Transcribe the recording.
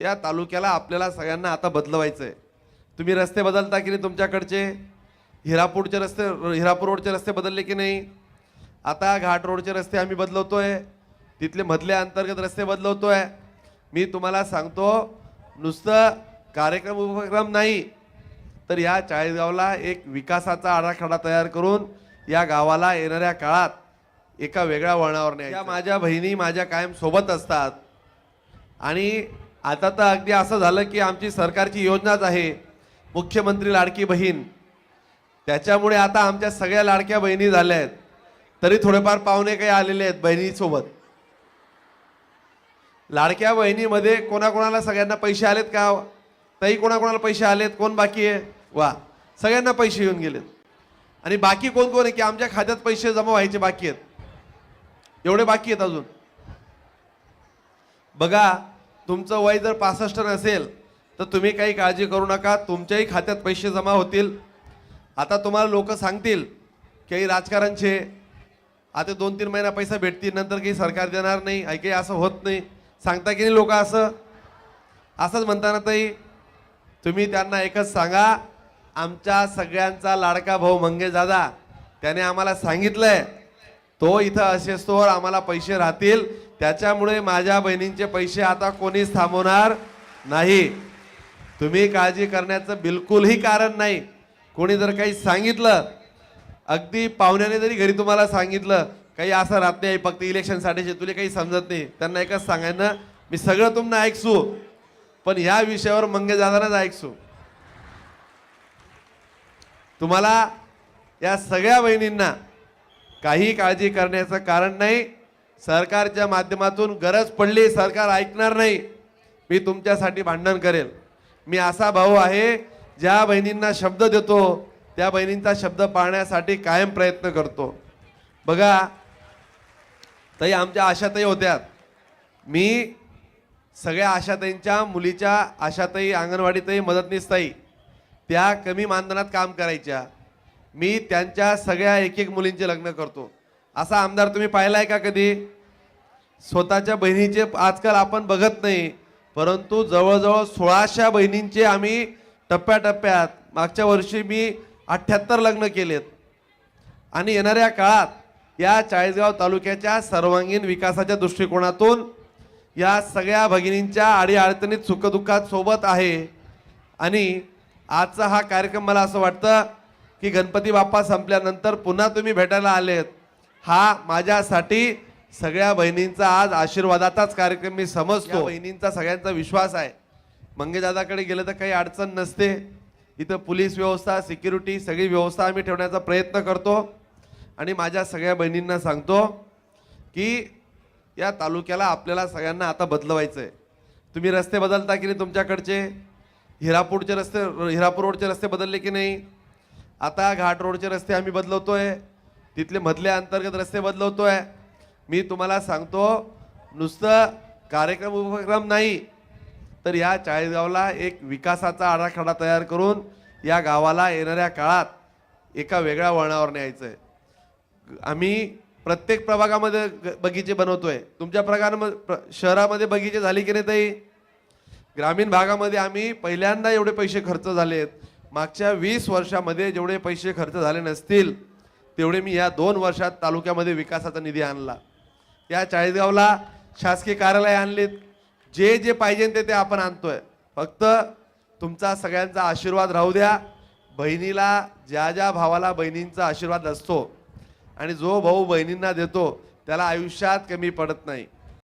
या तालुक्याला आपल्याला सगळ्यांना आता बदलवायचं आहे तुम्ही रस्ते बदलता की नाही तुमच्याकडचे? हिरापूरचे रस्ते हिरापूर रोडचे रस्ते बदलले की नाही? आता घाट रोडचे रस्ते आम्ही बदलवतो आहे तिथले मधले अंतर्गत रस्ते बदलवतो आहे मी तुम्हाला सांगतो नुसतं कार्यक्रम उपक्रम नाही तर या चाळीसगावला एक विकासाचा आराखडा तयार करून या गावाला येणाऱ्या काळात एका वेगळ्या वळणावर नाही या माझ्या बहिणी माझ्या कायम सोबत असतात. आणि आता तर अगदी असं झालं की आमची सरकारची योजनाच आहे मुख्यमंत्री लाडकी बहीण. त्याच्यामुळे आता आमच्या सगळ्या लाडक्या बहिणी झाल्या आहेत. तरी थोडेफार पाहुणे काही आलेले आहेत बहिणीसोबत. लाडक्या बहिणीमध्ये कोणाकोणाला सगळ्यांना पैसे आलेत का? ताई कोणाकोणाला पैसे आलेत? कोण बाकी आहे? वा सगळ्यांना पैसे येऊन गेलेत. आणि बाकी कोण कोण आहे? की आमच्या खात्यात पैसे जमा व्हायचे बाकी आहेत. एवढे बाकी आहेत अजून. बघा तुमचं वय जर पासष्ट नसेल तर तुम्ही काही काळजी करू नका. तुमच्याही खात्यात पैसे जमा होतील. आता तुम्हाला लोक सांगतील काही राजकारणचे आता दोन तीन महिना पैसा भेटतील नंतर काही सरकार देणार नाही. आई काही असं होत नाही. सांगता की नाही लोक असं? असंच म्हणताना ताई तुम्ही त्यांना एकच सांगा. आमच्या सगळ्यांचा लाडका भाऊ मंगेश दादा त्याने आम्हाला सांगितलंय तो इथं असेस्तोवर आम्हाला पैसे राहतील. त्याच्यामुळे माझ्या बहिणींचे पैसे आता कोणीच थांबवणार नाही. तुम्ही काळजी करण्याचं बिलकुलही कारण नाही. कोणी जर काही सांगितलं अगदी पाहुण्याने जरी घरी तुम्हाला सांगितलं काही असं राहत नाही फक्त इलेक्शनसाठीचे तुला काही समजत नाही त्यांना एकच सांगायचं मी सगळं तुम्हाला ऐकसू पण ह्या विषयावर मंगे दादानच ऐकसू. तुम्हाला या सगळ्या बहिणींना काही काळजी करण्याचं कारण नाही. सरकारच्या माध्यमातून गरज पडली सरकार ऐकणार नाही. मी तुमच्यासाठी भांडण करेल. मी असा भाऊ आहे ज्या बहिणींना शब्द देतो त्या बहिणींचा शब्द पाळण्यासाठी कायम प्रयत्न करतो. बघा ताई आमच्या आशाताई होत्यात. मी सगळ्या आशाताईंच्या मुलीच्या आशाताई अंगणवाडीतही मदतनीसताई त्या कमी मानधनात काम करायच्या. मी त्यांच्या सगळ्या एक एक मुलींचे लग्न करतो. असा आमदार तुम्ही पाहिलाय का कधी? स्वतःच्या बहिणीचे आजकाल आपण बघत नाही परंतु जवळजवळ सोळाशा बहिणींचे आम्ही टप्प्याटप्प्यात मागच्या वर्षी मी अठ्ठ्याहत्तर लग्न केलेत. आणि येणाऱ्या काळात या चाळीसगाव तालुक्याच्या सर्वांगीण विकासाच्या दृष्टिकोनातून या सगळ्या भगिनींच्या आडीअडचणीत सुखदुःखात सोबत आहे. आणि आजचा हा कार्यक्रम मला असं वाटतं की गणपती बाप्पा संपल्यानंतर पुन्हा तुम्ही भेटायला आलेत. हा माझ्यासाठी सगळ्या बहिणींचा आज आशीर्वादाचाच कार्यक्रम मी समजतो. बहिणींचा सगळ्यांचा विश्वास आहे. मंगेदादाकडे गेलं तर काही अडचण नसते. इथं पोलीस व्यवस्था सिक्युरिटी सगळी व्यवस्था आम्ही ठेवण्याचा प्रयत्न करतो. आणि माझ्या सगळ्या बहिणींना सांगतो की या तालुक्याला आपल्याला सगळ्यांना आता बदलवायचं आहे तुम्ही रस्ते बदलता की नाही तुमच्याकडचे? हिरापूरचे रस्ते हिरापूर रोडचे रस्ते बदलले की नाही? आता घाट रोडचे रस्ते आम्ही बदलवतो आहे तिथले मधले अंतर्गत रस्ते बदलवतोय. मी तुम्हाला सांगतो नुसतं कार्यक्रम उपक्रम नाही तर या चाळीसगावला एक विकासाचा आराखडा तयार करून या गावाला येणाऱ्या काळात एका वेगळ्या वळणावर न्यायचं आहे आम्ही प्रत्येक प्रभागामध्ये ग- बगीचे बनवतोय. तुमच्या प्रकारामध्ये प्र शहरामध्ये बगीचे झाले की नाही ताई? ग्रामीण भागामध्ये आम्ही पहिल्यांदा एवढे पैसे खर्च झालेत. मागच्या वीस वर्षामध्ये जेवढे पैसे खर्च झाले नसतील तेवढे मी या दोन वर्षात तालुक्यामध्ये विकासाचा निधी आणला. या चाळीसगावला शासकीय कार्यालय आणलीत. जे जे पाहिजे ते ते आपण आणतोय. फक्त तुमचा सगळ्यांचा आशीर्वाद राहू द्या. बहिणीला ज्या ज्या भावाला बहिणींचा आशीर्वाद असतो आणि जो भाऊ बहिणींना देतो त्याला आयुष्यात कमी पडत नाही.